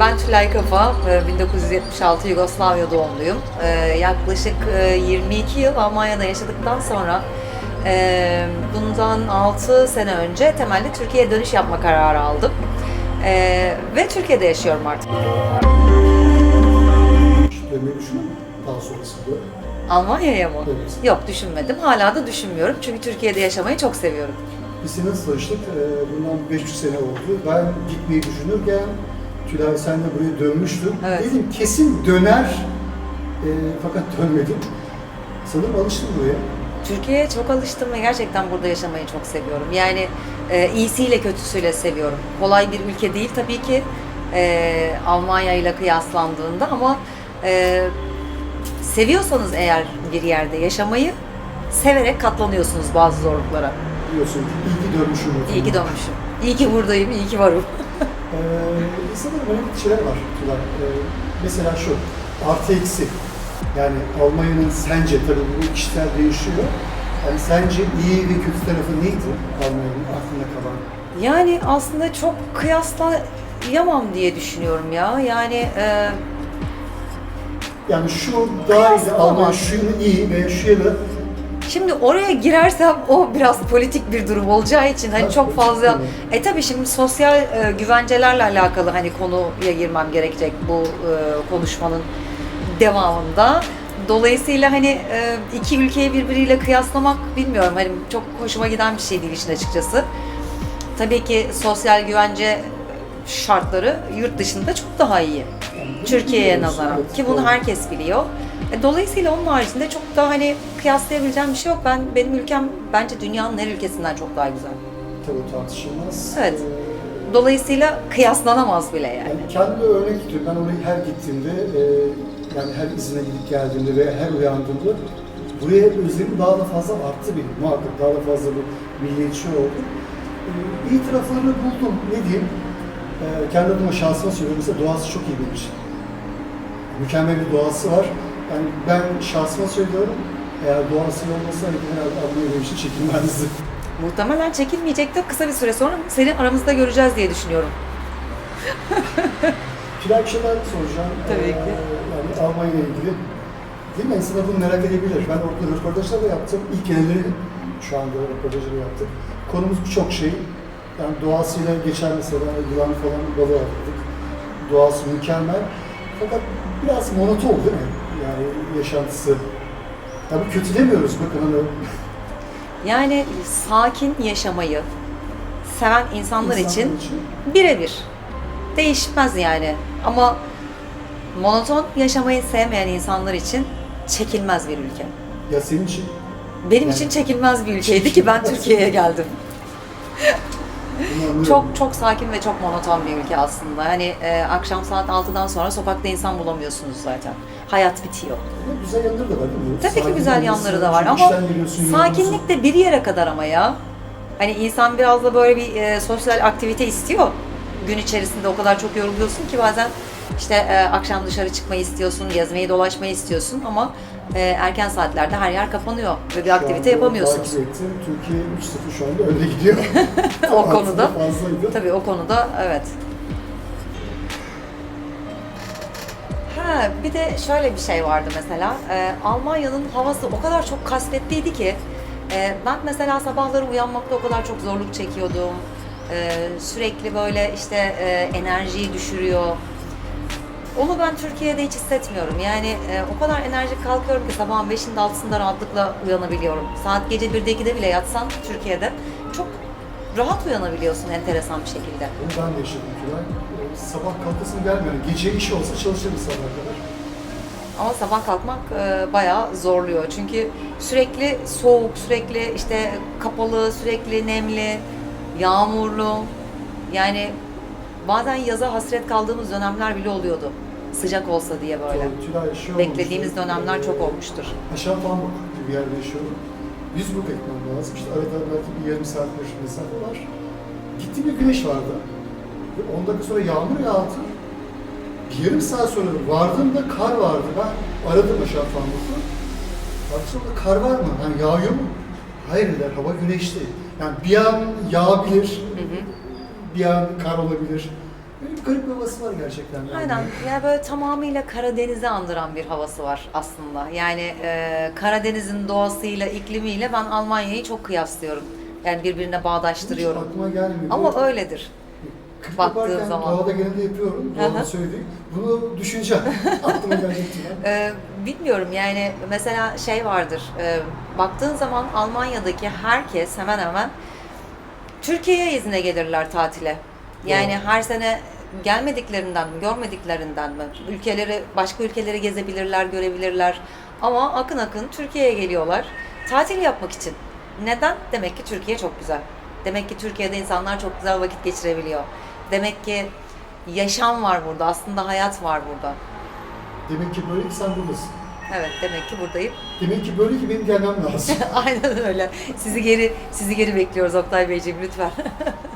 Ben Tülay Kafa, e, 1976 Yugoslavya doğumluyum. E, Yaklaşık e, 22 yıl Almanya'da yaşadıktan sonra e, bundan 6 sene önce temelli Türkiye'ye dönüş yapma kararı aldım. E, Ve Türkiye'de yaşıyorum artık. Dönmeyi düşünüyor? Daha sonrasında. Almanya'ya mı? Evet. Yok düşünmedim. Hala da düşünmüyorum. Çünkü Türkiye'de yaşamayı çok seviyorum. Biz seninle tanıştık? Bundan 500 sene oldu. Ben gitmeyi düşünürken Tülay sen de buraya dönmüştün. Evet. Dedim kesin döner Ee, fakat dönmedim. Sanırım alıştım buraya. Türkiye'ye çok alıştım ve gerçekten burada yaşamayı çok seviyorum. Yani e, iyisiyle kötüsüyle seviyorum. Kolay bir ülke değil tabii ki e, Almanya ile kıyaslandığında ama e, seviyorsanız eğer bir yerde yaşamayı severek katlanıyorsunuz bazı zorluklara. Biliyorsun ki iyi ki dönmüşüm. İyi ki dönmüşüm. İyi ki buradayım, iyi ki varım. Ee, sanırım önemli şeyler var Tülay. Ee, mesela şu, artı eksi. Yani Almanya'nın sence, tabii bu kişiler değişiyor. Yani sence iyi ve kötü tarafı neydi Almanya'nın aklında kalan? Yani aslında çok kıyaslayamam diye düşünüyorum ya. Yani e, Yani şu daha iyi. Almanya şu iyi ve şu da Şimdi oraya girersem o biraz politik bir durum olacağı için hani Ha, çok fazla e tabii şimdi sosyal e, güvencelerle alakalı hani konuya girmem gerekecek bu e, konuşmanın devamında. Dolayısıyla hani e, iki ülkeyi birbiriyle kıyaslamak bilmiyorum hani çok hoşuma giden bir şey değil işin açıkçası. Tabii ki sosyal güvence şartları yurt dışında çok daha iyi. Türkiye'ye nazaran ki bunu herkes biliyor. E, Dolayısıyla onun haricinde çok daha hani kıyaslayabileceğim bir şey yok. Ben benim ülkem bence dünyanın her ülkesinden çok daha güzel. tabii tartışılmaz. Evet. Ee, Dolayısıyla kıyaslanamaz bile yani. Yani kendi örnek tutuyorum. Ben oraya her gittiğimde, e, yani her izine gidip geldiğimde veya her uyandığımda buraya özlemim daha da fazla arttı benim. Muhakkak daha da fazla bir milliyetçi oldum. E, iyi taraflarını buldum. Ne diyeyim? E, kendi adıma şansıma söylüyorum. Mesela doğası çok iyi benim için. Mükemmel bir doğası var. Yani ben şansıma söylüyorum. Eğer doğası iyi olmasaydı herhalde Almanya benim için çekilmezdi. Muhtemelen çekilmeyecek de kısa bir süre sonra seni aramızda göreceğiz diye düşünüyorum. Kira bir şeyler soracağım. Tabii Ee, ki. yani Almanya ile ilgili. Değil mi? İnsanlar bunu merak edebilir. Ben orada röportajlar da yaptım. İlk genelleri şu anda röportajları yaptık. Konumuz birçok şey. Yani doğasıyla geçen mesela yılan falan balığı aldık. Doğası mükemmel. Fakat biraz monoton değil mi? Yani yaşantısı. Tabii kötülemiyoruz bakın hani Yani sakin yaşamayı seven insanlar, için birebir. Değişmez yani. Ama monoton yaşamayı sevmeyen insanlar için çekilmez bir ülke. Ya senin için Benim Yani- için çekilmez bir ülkeydi ki ben Türkiye'ye geldim. Çok çok sakin ve çok monoton bir ülke aslında. Hani e, akşam saat 6'dan sonra sokakta insan bulamıyorsunuz zaten. Hayat bitiyor. Ama güzel yanları da var değil mi? Tabii ki Sakin güzel olması, yanları da var ama sakinlik de bir yere kadar ama ya. Hani insan biraz da böyle bir e, sosyal aktivite istiyor. Gün içerisinde o kadar çok yoruluyorsun ki bazen işte e, akşam dışarı çıkmayı istiyorsun, gezmeyi dolaşmayı istiyorsun ama e, erken saatlerde her yer kapanıyor ve bir Şu aktivite yapamıyorsun. takip ettim. Türkiye 3-0 şu anda önde gidiyor. O konuda. Fazlaydı. Tabii o konuda evet. Ha bir de şöyle bir şey vardı mesela. Ee, Almanya'nın havası o kadar çok kasvetliydi ki e, ben mesela sabahları uyanmakta o kadar çok zorluk çekiyordum. Ee, sürekli böyle işte e, enerjiyi düşürüyor. Onu ben Türkiye'de hiç hissetmiyorum. Yani e, o kadar enerjik kalkıyorum ki sabahın 5'inde 6'sında rahatlıkla uyanabiliyorum. Saat gece 1'de 2'de bile yatsan Türkiye'de rahat uyanabiliyorsun enteresan bir şekilde. Bunu ben de yaşadım Tülay. Ee, Sabah kalkasım gelmiyor. Gece iş olsa çalışırım sabah kadar. Ama sabah kalkmak e, bayağı zorluyor. Çünkü sürekli soğuk, sürekli işte kapalı, sürekli nemli, yağmurlu. Yani bazen yaza hasret kaldığımız dönemler bile oluyordu. Sıcak olsa diye böyle. Tülay, şey Beklediğimiz olmuştu, dönemler ee, çok olmuştur. Aşağı gibi bir yerde yaşıyorum. Yüz buçuk ekmem lazım. İşte arada belki bir yarım saat bir mesafe var. Gitti bir güneş vardı. Ve 10 dakika sonra yağmur yağdı. Bir yarım saat sonra vardığımda kar vardı. Ben aradım aşağı Pamuk'u. Baktım kar var mı? Hani yağıyor mu? Hayır dediler, hava güneşli. Yani bir an yağabilir, bir an kar olabilir. Böyle garip bir havası var gerçekten. Yani. Aynen. Yani böyle tamamıyla Karadeniz'i andıran bir havası var aslında. Yani e, Karadeniz'in doğasıyla, iklimiyle ben Almanya'yı çok kıyaslıyorum. Yani birbirine Hiç bağdaştırıyorum. aklıma gelmiyor. Ama öyledir. Kırk baktığın yaparken zaman. Doğada genelde yapıyorum. Doğada söyleyeyim. Bunu düşüneceğim. aklıma gelecekti. Ee, bilmiyorum yani mesela şey vardır. e, baktığın zaman Almanya'daki herkes hemen hemen Türkiye'ye izine gelirler tatile. Yani Doğru. her sene gelmediklerinden mi, görmediklerinden mi? Ülkeleri, başka ülkeleri gezebilirler, görebilirler. Ama akın akın Türkiye'ye geliyorlar. Tatil yapmak için. Neden? Demek ki Türkiye çok güzel. Demek ki Türkiye'de insanlar çok güzel vakit geçirebiliyor. Demek ki yaşam var burada. Aslında hayat var burada. Demek ki böyle sen buradasın. Evet, demek ki buradayım. Demek ki böyle ki benim gelmem lazım. Aynen öyle. Sizi geri sizi geri bekliyoruz Oktay Beyciğim lütfen.